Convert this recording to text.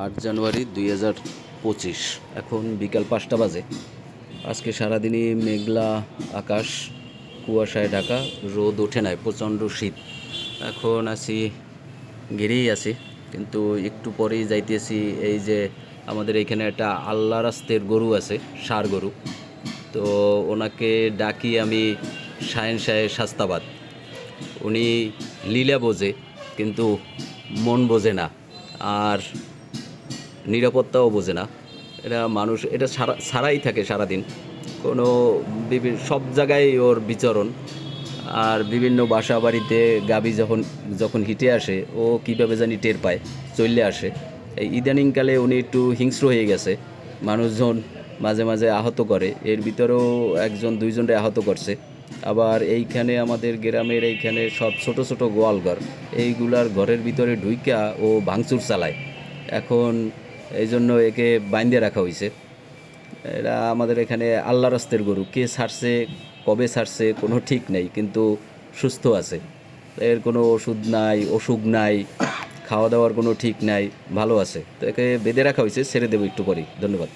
আট জানুয়ারি দুই হাজার পঁচিশ। এখন বিকাল পাঁচটা বাজে। আজকে সারাদিনই মেঘলা আকাশ, কুয়াশায় ঢাকা, রোদ ওঠে নাই, প্রচণ্ড শীত। এখন আছি, ঘিরেই আছি, কিন্তু একটু পরেই যাইতেছি এই যে আমাদের এখানে একটা আল্লাহ রাস্তের গরু আছে, সার গরু। তো ওনাকে ডাকি আমি শায়েন শাহের শাস্তাবাদ। উনি লীলা বোঝে, কিন্তু মন বোঝে না। আর নিরাপত্তাও বোঝে না। এটা মানুষ, এটা সারা, সারাই থাকে সারাদিন। কোনো বিভিন্ন সব জায়গায় ওর বিচরণ। আর বিভিন্ন বাসা বাড়িতে গাবি যখন যখন হিটে আসে, ও কীভাবে জানি টের পায় চললে আসে। এই ইদানিংকালে উনি একটু হিংস্র হয়ে গেছে। মানুষজন মাঝে মাঝে আহত করে। এর ভিতরেও একজন, দুইজনরে আহত করছে। আবার এইখানে আমাদের গ্রামের এইখানে সব ছোট ছোট গোয়ালঘর, এইগুলার ঘরের ভিতরে ঢুইকা ও ভাঙচুর চালায়। এখন এই জন্য একে বাইন্দে রাখা হয়েছে এরা আমাদের এখানে আল্লাহ রাস্তের গরু। কে ছাড়ছে, কবে ছাড়ছে, কোনো ঠিক নেই, কিন্তু সুস্থ আছে। এর কোনো ওষুধ নাই, অসুখ নাই, খাওয়া দাওয়ার কোনো ঠিক নাই, ভালো আছে। তো একে বেঁধে রাখা হয়েছে ছেড়ে দেবো একটু পরেই। ধন্যবাদ।